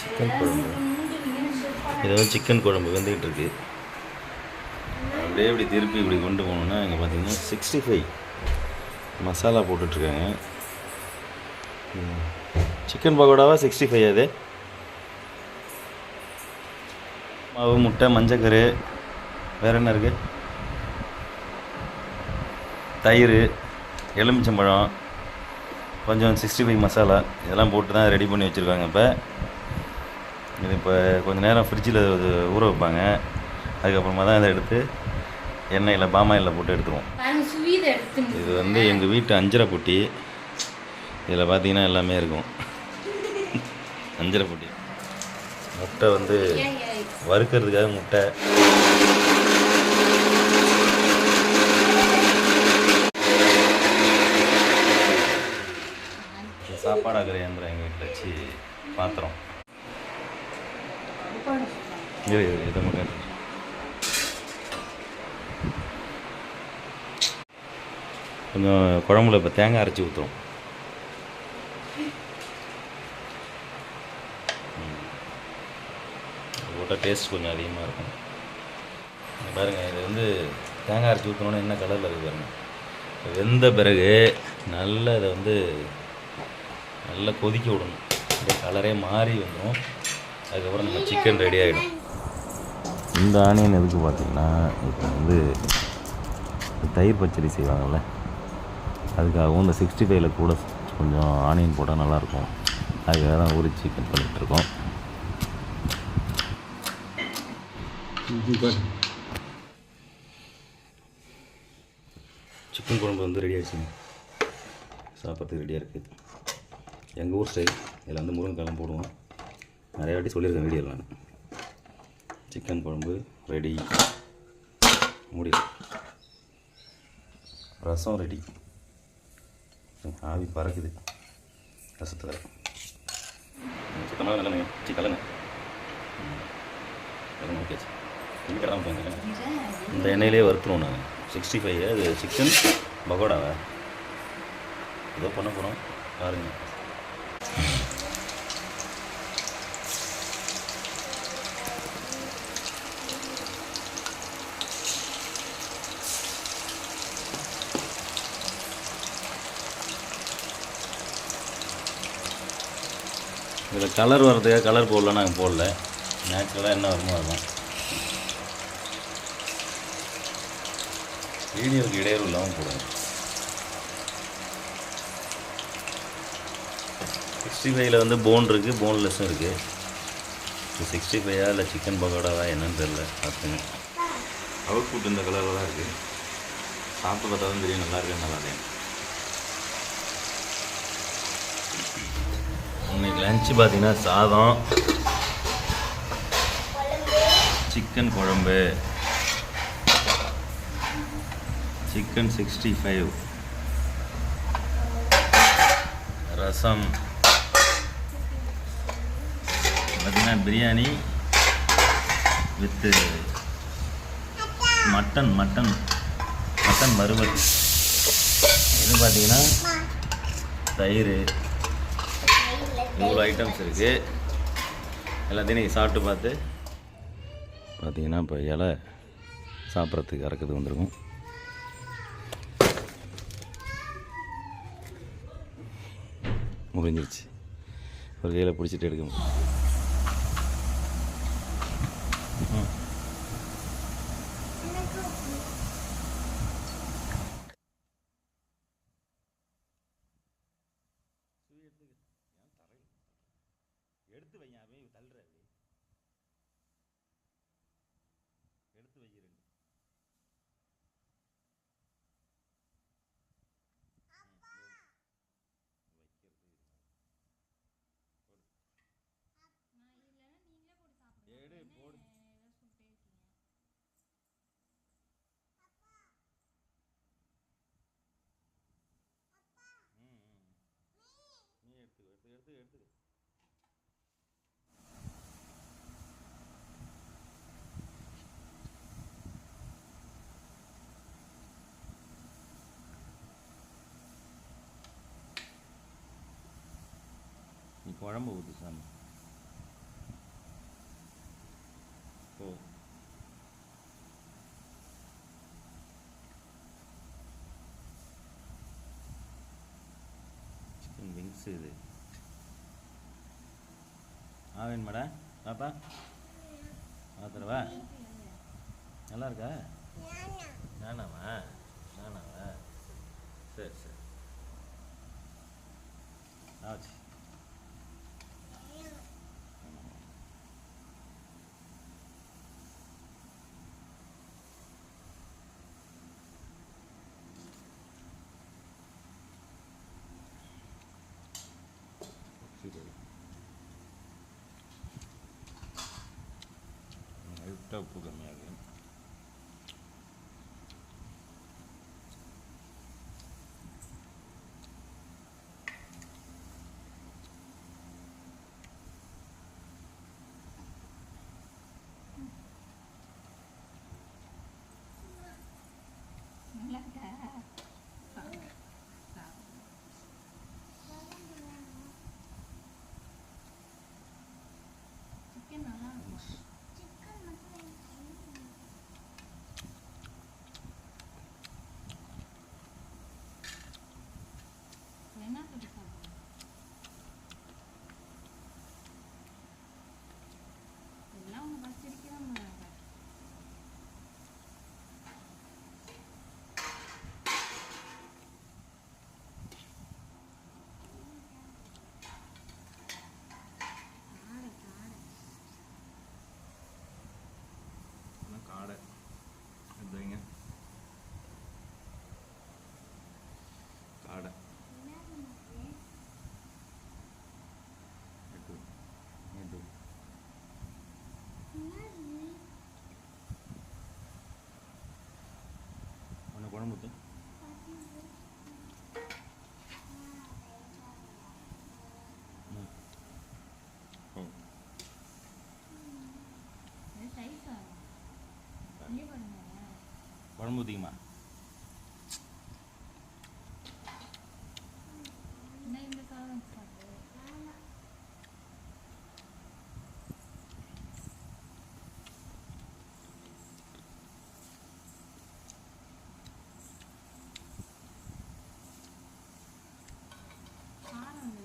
Chicken குழம்பு. இது வந்து சிக்கன் குழம்பு வந்துக்கிட்டு இருக்கு. அப்படியே இப்படி திருப்பி இப்படி கொண்டு போகணுன்னா இங்கே பார்த்தீங்கன்னா சிக்ஸ்டி ஃபைவ் மசாலா போட்டுட்ருக்காங்க. சிக்கன் பக்கோடாவா சிக்ஸ்டி ஃபைவ் அது? மாவு முட்டை மஞ்சக்கரு வேறு என்ன இருக்குது தயிர் எலுமிச்சம்பழம். கொஞ்சம் சிக்ஸ்டி ஃபைவ் மசாலா இதெல்லாம் போட்டு தான் ரெடி பண்ணி வச்சுருக்காங்க இப்போ. இது இப்போ கொஞ்சம் நேரம் ஃப்ரிட்ஜில் ஊற வைப்பாங்க. அதுக்கப்புறமா தான் இதை எடுத்து எண்ணெயில் பாமாயில் போட்டு எடுத்துருவோம். இது வந்து எங்கள் வீட்டு அஞ்சரை பொட்டி. இதில் பார்த்தீங்கன்னா எல்லாமே இருக்கும். அஞ்சரை பொட்டி. முட்டை வந்து வறுக்கிறதுக்காக முட்டை. சாப்பாடு ஆகிற இயந்திரம் எங்கள் வீட்டில் வச்சு பாத்திரம். இரு இரு, இதை மட்டும் கொஞ்சம் குழம்புல இப்போ தேங்காய் அரைச்சி ஊற்றுறோம் போட்டால் டேஸ்ட் கொஞ்சம் அதிகமாக இருக்கும். பாருங்கள் பாருங்க இது வந்து தேங்காய் அரைச்சி ஊற்றணுன்னு என்ன கலரில் இருக்குது பாருங்கள் வெந்த பிறகு நல்ல இதை வந்து நல்லா கொதிக்க விடணும். அப்படியே கலரே மாறி வந்துடும் அதுக்கப்புறம் நம்ம சிக்கன் ரெடி ஆகிடும் இந்த ஆனியன் எதுக்கு பார்த்தீங்கன்னா இப்போ வந்து தயிர் பச்சடி செய்வாங்கள்ல அதுக்காகவும் இந்த சிக்ஸ்டி ஃபைவ்ல கூட கொஞ்சம் ஆனியன் போட்டால் நல்லாயிருக்கும். அதுக்காக தான் உரிச்சு கட் பண்ணிகிட்ருக்கோம் சிக்கன் குழம்பு வந்து ரெடி ஆயிடுச்சுங்க. சாப்பிட்றதுக்கு ரெடியாக இருக்குது எங்கள் ஊர் ஸ்டைல் இதில் வந்து முருங்கைக்காலம் போடுவோம். நிறைய வாட்டி சொல்லியிருக்கேன் வீடியோவில் நான். சிக்கன் குழம்பு ரெடி முடியும் ரசம் ரெடி ஆவி பறக்குது. ரசத்தில். சுத்தமாக நல்லங்க சிக்கலங்க கலங்க. ஓகேச்சு இங்கே கிளம்ப இந்த எண்ணெயிலே வறுத்துருவோம் நாங்கள் சிக்ஸ்டி ஃபைவ் அது சிக்கன் பகோடாவை? ஏதோ பண்ண போகிறோம் பாருங்கள் இதில் கலர் வர்றதுக்காக கலர் போடல நாங்கள் போடல. நேச்சுரலாக என்ன வருமோ அதுதான். வீடியோவுக்கு இடையூறு இல்லாமல் போடுவோம் சிக்ஸ்டி ஃபைவ்ல வந்து போன் இருக்குது போன்லெஸ்ஸும் இருக்குது இப்போ சிக்ஸ்டி ஃபைவா இல்லை சிக்கன் பக்கோடாவா என்னன்னு தெரில பார்த்துங்க. அவுட்புட் இந்த கலரில் தான் இருக்குது சாப்பிட்டு பார்த்தா தான் தெரியும் நல்லா இருக்கு நல்லா இல்லையா இன்னைக்கு லஞ்சு பார்த்தீங்கன்னா சாதம் சிக்கன் குழம்பு சிக்கன் சிக்ஸ்டி ஃபைவ் ரசம் பார்த்தீங்கன்னா பிரியாணி வித்து மட்டன் மட்டன் மட்டன் வறுவல். இது பார்த்தீங்கன்னா தயிர். இவ்வளோ ஐட்டம்ஸ் இருக்குது எல்லாத்தையும் நீங்கள் சாப்பிட்டு பார்த்து பார்த்தீங்கன்னா இப்போ இலை சாப்பிட்றதுக்கு இறக்குது வந்துருக்கும். முடிஞ்சிருச்சு. ஒரு கையில் பிடிச்சிட்டு எடுக்கணும். எடுத்து வைங்க அவன் தள்ளுற எடுத்து வைக்கிறேன் எடு போடு. நீ. எடுத்துக்கோ எடுத்து எடுத்து எடுத்துக்கோ. குழம்பு ஊற்று சாமி. ஓ சிக்கன் விங்ஸ் இது. ஆவேன் வேணுமாடா பாப்பா பார்த்துருவா நல்லா இருக்கா நானாவா? நானாவா? சரி சரி. ஆச்சு. o programa પ્રમુદીમાં Bottom.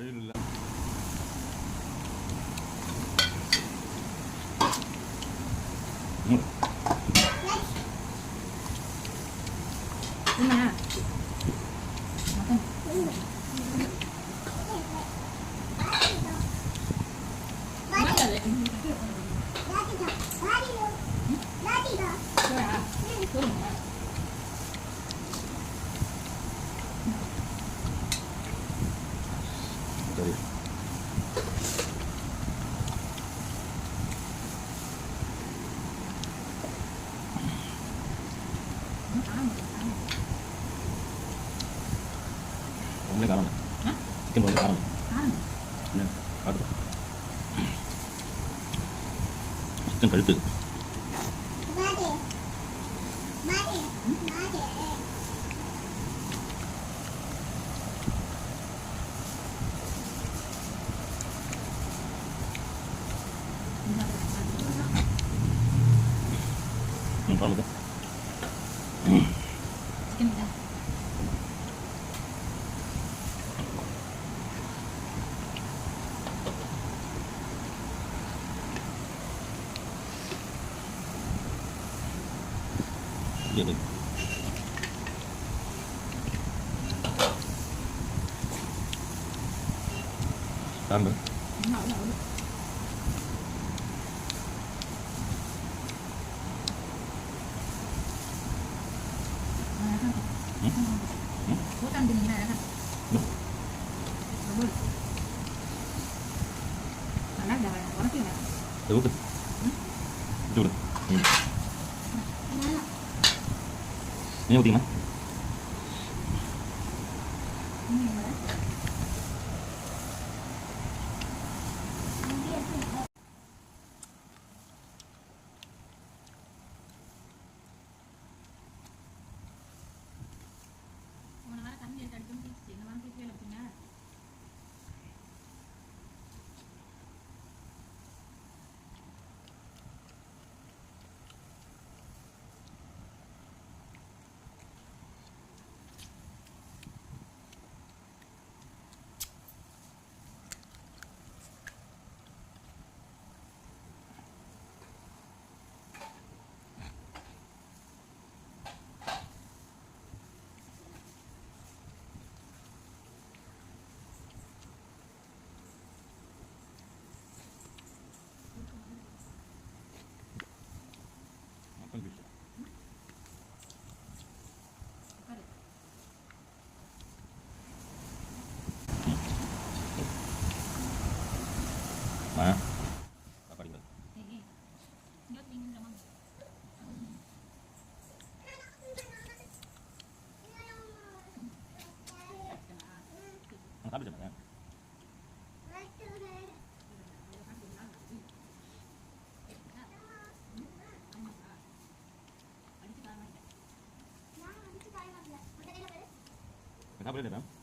കഴിയില്ല கழுத்து கூட்டாண்டிங்கன்னா நல்லா உடச்சிங்க இது ஊத்து இது 没有顶吗？食べてもね。食べれるよ